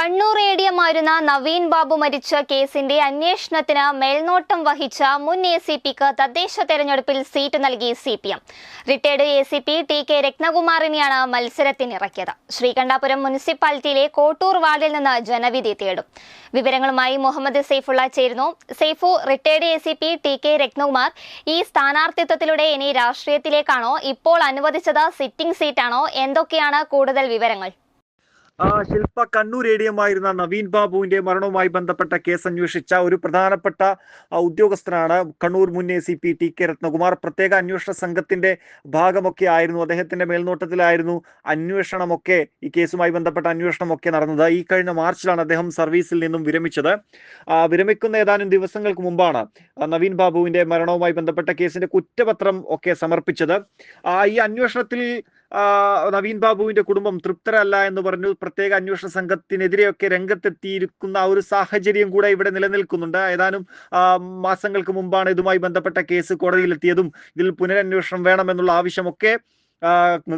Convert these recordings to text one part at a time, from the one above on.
Kannur A D Naveen Babu മരിച്ച കേസിന്റെ അന്വേഷണത്തിന് മേൽനോട്ടം വഹിച്ച മുൻ എ സി പിക്ക് തദ്ദേശ തെരഞ്ഞെടുപ്പിൽ സീറ്റ് നൽകി C P M. Retired A C P T K രത്നകുമാറിനെയാണ് മത്സരത്തിനിറക്കിയത്. ശ്രീകണ്ഠാപുരം മുനിസിപ്പാലിറ്റിയിലെ കോട്ടൂർ വാർഡിൽ നിന്ന് ജനവിധി തേടും. വിവരങ്ങളുമായി മുഹമ്മദ് സെയ്ഫുള്ള ചേരുന്നു. Saifu retired A C P T K Ratnakumar ഈ സ്ഥാനാർത്ഥിത്വത്തിലൂടെ ഇനി രാഷ്ട്രീയത്തിലേക്കാണോ? ഇപ്പോൾ അനുവദിച്ചത് സിറ്റിംഗ് സീറ്റാണോ? എന്തൊക്കെയാണ് കൂടുതൽ വിവരങ്ങൾ? Shilpa Kannur A D M ആയിരുന്ന നവീൻ ബാബുവിന്റെ മരണവുമായി ബന്ധപ്പെട്ട കേസ് അന്വേഷിച്ച ഒരു പ്രധാനപ്പെട്ട ഉദ്യോഗസ്ഥനാണ് കണ്ണൂർ മുൻ A C P T K Ratnakumar. പ്രത്യേക അന്വേഷണ സംഘത്തിന്റെ ഭാഗമൊക്കെ ആയിരുന്നു. അദ്ദേഹത്തിന്റെ മേൽനോട്ടത്തിലായിരുന്നു അന്വേഷണമൊക്കെ ഈ കേസുമായി ബന്ധപ്പെട്ട അന്വേഷണമൊക്കെ നടന്നത്. ഈ കഴിഞ്ഞ മാർച്ചിലാണ് അദ്ദേഹം സർവീസിൽ നിന്നും വിരമിച്ചത്. വിരമിക്കുന്ന ഏതാനും ദിവസങ്ങൾക്ക് മുമ്പാണ് നവീൻ ബാബുവിന്റെ മരണവുമായി ബന്ധപ്പെട്ട കേസിന്റെ കുറ്റപത്രം ഒക്കെ സമർപ്പിച്ചത്. ഈ അന്വേഷണത്തിൽ നവീൻ ബാബുവിന്റെ കുടുംബം തൃപ്തരല്ല എന്ന് പറഞ്ഞു പ്രത്യേക അന്വേഷണ സംഘത്തിനെതിരെയൊക്കെ രംഗത്തെത്തിയിരിക്കുന്ന ആ ഒരു സാഹചര്യം കൂടെ ഇവിടെ നിലനിൽക്കുന്നുണ്ട്. ഏതാനും മാസങ്ങൾക്ക് മുമ്പാണ് ഇതുമായി ബന്ധപ്പെട്ട കേസ് കോടതിയിലെത്തിയതും ഇതിൽ പുനരന്വേഷണം വേണമെന്നുള്ള ആവശ്യമൊക്കെ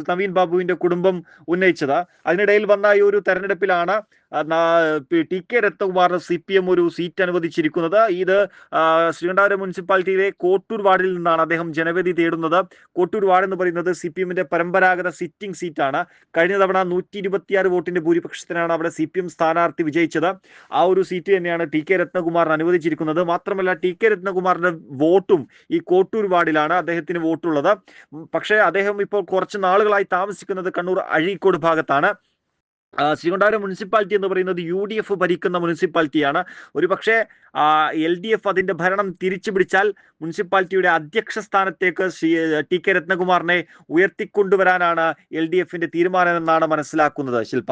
നവീൻ ബാബുവിന്റെ കുടുംബം ഉന്നയിച്ചത്. അതിനിടയിൽ വന്ന ഈ ഒരു തെരഞ്ഞെടുപ്പിലാണ് ടി കെ രത്നകുമാറിന് സി പി എം ഒരു സീറ്റ് അനുവദിച്ചിരിക്കുന്നത്. ഇത് ശ്രീകണ്ഠാപുരം മുനിസിപ്പാലിറ്റിയിലെ കോട്ടൂർ വാർഡിൽ നിന്നാണ് അദ്ദേഹം ജനവിധി തേടുന്നത്. കോട്ടൂർ വാർഡ് എന്ന് പറയുന്നത് സി പി എമ്മിന്റെ പരമ്പരാഗത സിറ്റിംഗ് സീറ്റാണ്. കഴിഞ്ഞ തവണ നൂറ്റി ഇരുപത്തിയാറ് വോട്ടിന്റെ ഭൂരിപക്ഷത്തിനാണ് അവിടെ സി പി എം സ്ഥാനാർത്ഥി വിജയിച്ചത്. ആ ഒരു സീറ്റ് തന്നെയാണ് ടി കെ രത്നകുമാറിന് അനുവദിച്ചിരിക്കുന്നത്. മാത്രമല്ല ടി കെ രത്നകുമാറിന്റെ വോട്ടും ഈ കോട്ടൂർ വാർഡിലാണ് അദ്ദേഹത്തിന് വോട്ടുള്ളത്. പക്ഷേ അദ്ദേഹം ഇപ്പോൾ കുറച്ച് നാളുകളായി താമസിക്കുന്നത് കണ്ണൂർ അഴീക്കോട് ഭാഗത്താണ്. ആ, മുനിസിപ്പാലിറ്റി എന്ന് പറയുന്നത് യു ഡി എഫ് ഭരിക്കുന്ന മുനിസിപ്പാലിറ്റിയാണ്. ഒരു പക്ഷേ എൽ ഡി എഫ് അതിന്റെ ഭരണം തിരിച്ചു പിടിച്ചാൽ മുനിസിപ്പാലിറ്റിയുടെ അധ്യക്ഷ സ്ഥാനത്തേക്ക് ശ്രീ ടി കെ രത്നകുമാറിനെ ഉയർത്തിക്കൊണ്ടുവരാനാണ് എൽ ഡി എഫിന്റെ തീരുമാനമെന്നാണ് മനസ്സിലാക്കുന്നത് ശില്പ.